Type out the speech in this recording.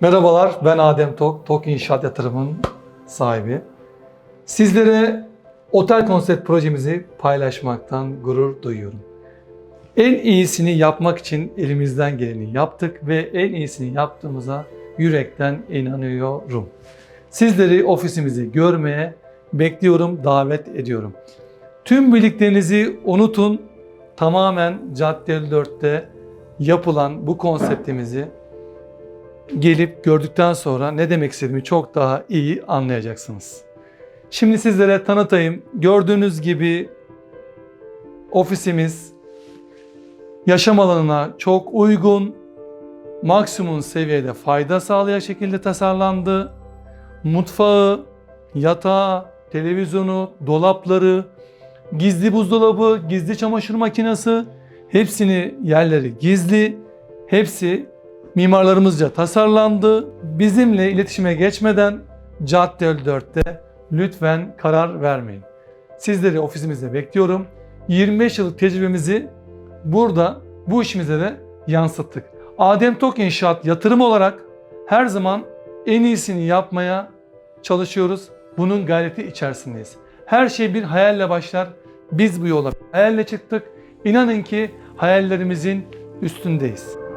Merhabalar, ben Adem Tok, Tok İnşaat Yatırım'ın sahibi. Sizlere otel konsept projemizi paylaşmaktan gurur duyuyorum. En iyisini yapmak için elimizden geleni yaptık ve en iyisini yaptığımıza yürekten inanıyorum. Sizleri ofisimizi görmeye bekliyorum, davet ediyorum. Tüm bildiklerinizi unutun. Tamamen Cadde 54'te yapılan bu konseptimizi gelip gördükten sonra ne demek istediğimi çok daha iyi anlayacaksınız. Şimdi sizlere tanıtayım. Gördüğünüz gibi ofisimiz yaşam alanına çok uygun, maksimum seviyede fayda sağlayacak şekilde tasarlandı. Mutfağı, yatağı, televizyonu, dolapları, gizli buzdolabı, gizli çamaşır makinesi hepsini yerleri gizli. Hepsi mimarlarımızca tasarlandı. Bizimle iletişime geçmeden Cadde 54'te lütfen karar vermeyin. Sizleri ofisimizde bekliyorum. 25 yıllık tecrübemizi burada bu işimize de yansıttık. Adem Tok İnşaat yatırım olarak her zaman en iyisini yapmaya çalışıyoruz. Bunun gayreti içerisindeyiz. Her şey bir hayalle başlar. Biz bu yola hayalle çıktık. İnanın ki hayallerimizin üstündeyiz.